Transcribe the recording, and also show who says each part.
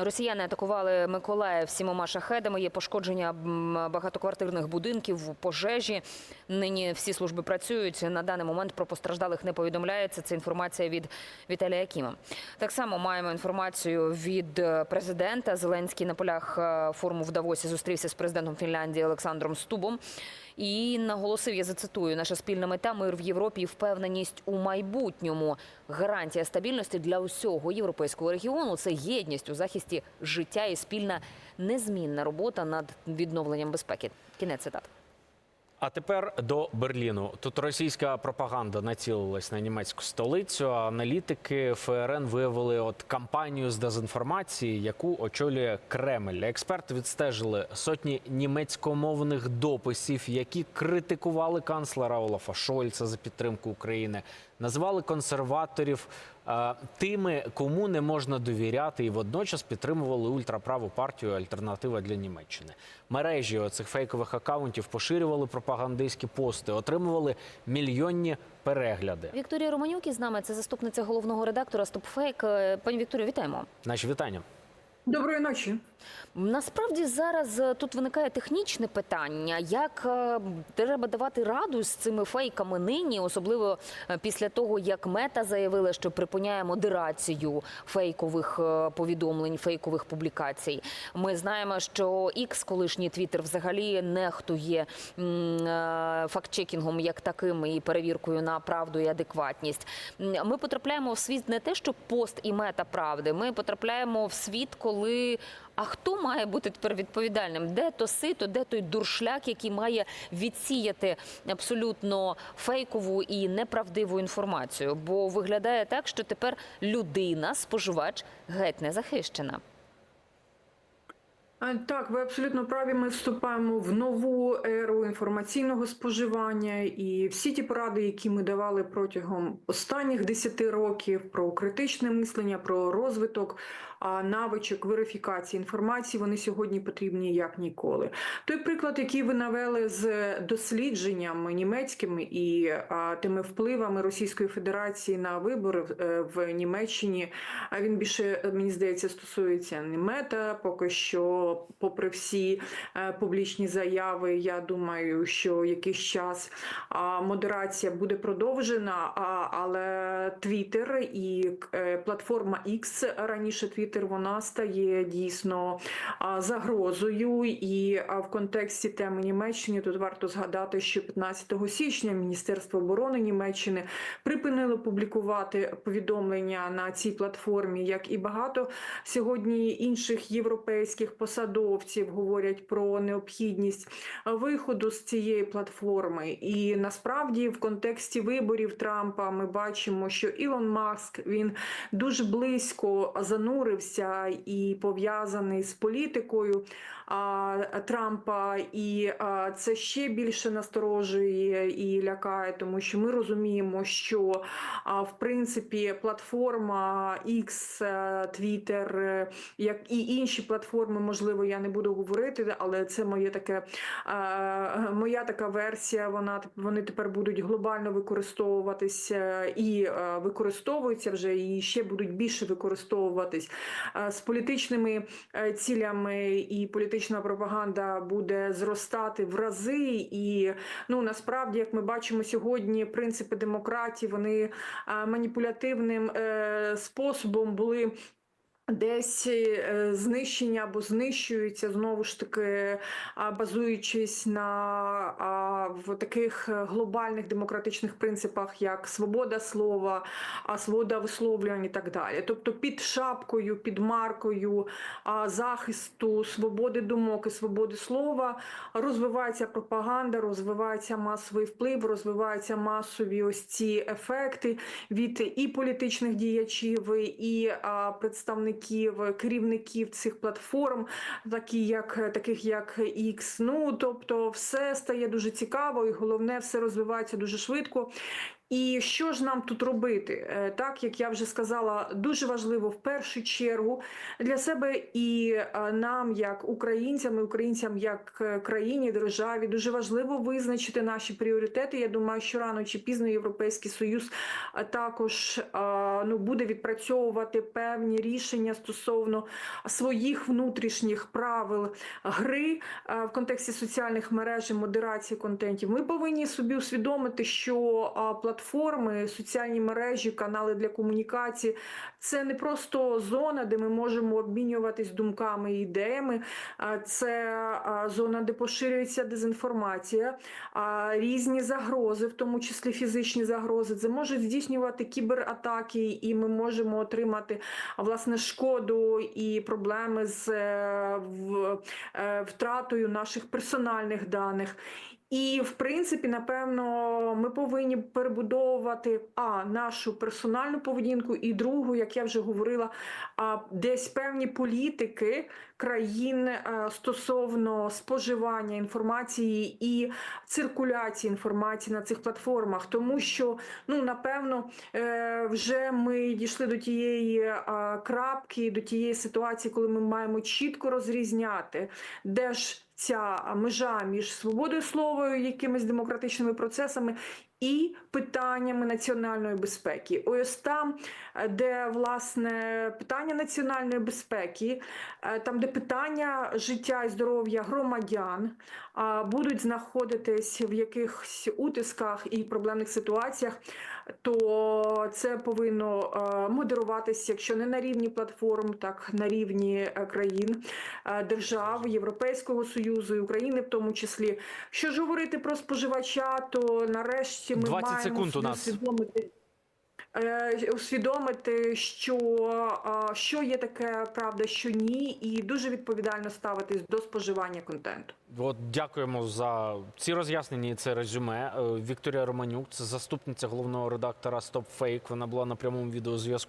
Speaker 1: Росіяни атакували Миколаїв сімома шахедами. Є пошкодження багатоквартирних будинків, пожежі. Нині всі служби працюють. На даний момент про постраждалих не повідомляється. Це інформація від Віталія Кіма. Так само маємо інформацію від е, президента. Зеленський на полях е, форуму в Давосі зустрівся з президентом Фінляндії Олександром Стубом. І наголосив, я зацитую, наша спільна мета мир в Європі і впевненість у майбутньому. Гарантія стабільності для усього європейського регіону це єдність у захисті життя і спільна незмінна робота над відновленням безпеки. Кінець цитат.
Speaker 2: А тепер до Берліну. Тут російська пропаганда націлилась на німецьку столицю. А аналітики ФРН виявили от кампанію з дезінформації, яку очолює Кремль. Експерти відстежили сотні німецькомовних дописів, які критикували канцлера Олафа Шольца за підтримку України, назвали консерваторів тими, кому не можна довіряти, і водночас підтримували ультраправу партію Альтернатива для Німеччини. Мережі оцих фейкових акаунтів поширювали пропагандистські пости, отримували мільйонні перегляди.
Speaker 1: Вікторія Романюк із нами це заступниця головного редактора Стопфейк. Е, Пані Вікторію, вітаємо.
Speaker 2: Наші вітання.
Speaker 3: Доброї ночі.
Speaker 1: Насправді зараз е, тут виникає технічне питання, як е, треба давати раду з цими фейками нині, особливо е, після того, як мета заявила, що припиняє модерацію фейкових повідомлень, фейкових публікацій. Ми знаємо, що X, колишній Твіттер, взагалі нехтує фактчекінгом як таким і перевіркою на правду і адекватність. Ми потрапляємо в світ не те, що пост і мета правди. Ми потрапляємо в світ, коли а хто має бути тепер відповідальним? Де то сито, де той дуршляк, який має відсіяти абсолютно фейкову і неправдиву інформацію? Бо виглядає так, що тепер людина, споживач, геть не захищена.
Speaker 3: Так, ви абсолютно праві. Ми вступаємо в нову еру інформаційного споживання, і всі ті поради, які ми давали протягом останніх 10 років про критичне мислення, про розвиток навичок верифікації інформації, вони сьогодні потрібні як ніколи. Той приклад, який ви навели з дослідженнями німецькими і тими впливами Російської Федерації на вибори е, в Німеччині, а він більше мені здається стосується не мета, поки що попри всі е, публічні заяви, я думаю, що якийсь час модерація буде продовжена. Але Twitter і е, платформа X, раніше Twitter, вона стає дійсно загрозою. І в контексті теми Німеччини тут варто згадати, що 15 січня Міністерство оборони Німеччини припинило публікувати повідомлення на цій платформі, як і багато сьогодні інших європейських посадовців говорять про необхідність виходу з цієї платформи. І насправді, в контексті виборів Трампа, ми бачимо, що Ілон Маск він дуже близько занурився і пов'язаний з політикою а, Трампа, і а, це ще більше насторожує і лякає, тому що ми розуміємо, що а, в принципі платформа X, е, Twitter, е, як і інші платформи, можливо, я не буду говорити, але це моє таке моя така версія. Вона вони тепер будуть глобально використовуватися і використовуються вже і ще будуть більше використовуватись з політичними е, цілями, і політична пропаганда буде зростати в рази. І ну насправді, як ми бачимо сьогодні, принципи демократії вони маніпулятивним е, способом були. Десь е, знищення або знищуються знову ж таки, базуючись на в таких е, глобальних демократичних принципах, як свобода слова, свобода висловлювання і так далі. Тобто під шапкою, під маркою захисту свободи думок і свободи слова розвивається пропаганда, розвивається масовий вплив, розвиваються масові ось ці ефекти від і політичних діячів, і представників керівників цих платформ, такі як таких як X. Ну тобто, все стає дуже цікаво, і головне, все розвивається дуже швидко. І що ж нам тут робити? Е, Так, як я вже сказала, дуже важливо в першу чергу для себе і е, нам, як українцям, і українцям як е, країні, державі, дуже важливо визначити наші пріоритети. Я думаю, що рано чи пізно Європейський Союз також ну, буде відпрацьовувати певні рішення стосовно своїх внутрішніх правил гри в контексті соціальних мереж і модерації контентів. Ми повинні собі усвідомити, що а, платформи, соціальні мережі, канали для комунікації це не просто зона, де ми можемо обмінюватись думками і ідеями. Це зона, де поширюється дезінформація, різні загрози, в тому числі фізичні загрози. Це можуть здійснювати кібератаки, і ми можемо отримати власне шкоду і проблеми з е, е, втратою наших персональних даних. І, в принципі, напевно, ми повинні перебудовувати а нашу персональну поведінку, і другу, як я вже говорила, а десь певні політики країн е, стосовно споживання інформації і циркуляції інформації на цих платформах, тому що ну напевно е, вже ми дійшли до тієї е, крапки, до тієї ситуації, коли ми маємо чітко розрізняти, де ж ця межа між свободою слова, якимись демократичними процесами. І питаннями національної безпеки, ось там, е, де власне питання національної безпеки, е, там, де питання життя і здоров'я громадян будуть знаходитись в якихось утисках і проблемних ситуаціях, то це повинно е, модеруватися, якщо не на рівні платформ, так на рівні країн, держав, Європейського Союзу і України, в тому числі. Що ж говорити про споживача, то нарешті ми
Speaker 2: 20
Speaker 3: маємо
Speaker 2: секунд у нас.
Speaker 3: усвідомити. е, Усвідомити, що, е, що є таке правда, що ні, і дуже відповідально ставитись до споживання контенту.
Speaker 2: От дякуємо за ці роз'яснення і це резюме. Е, Вікторія Романюк, це заступниця головного редактора Фейк. Вона була на прямому відеозв'язку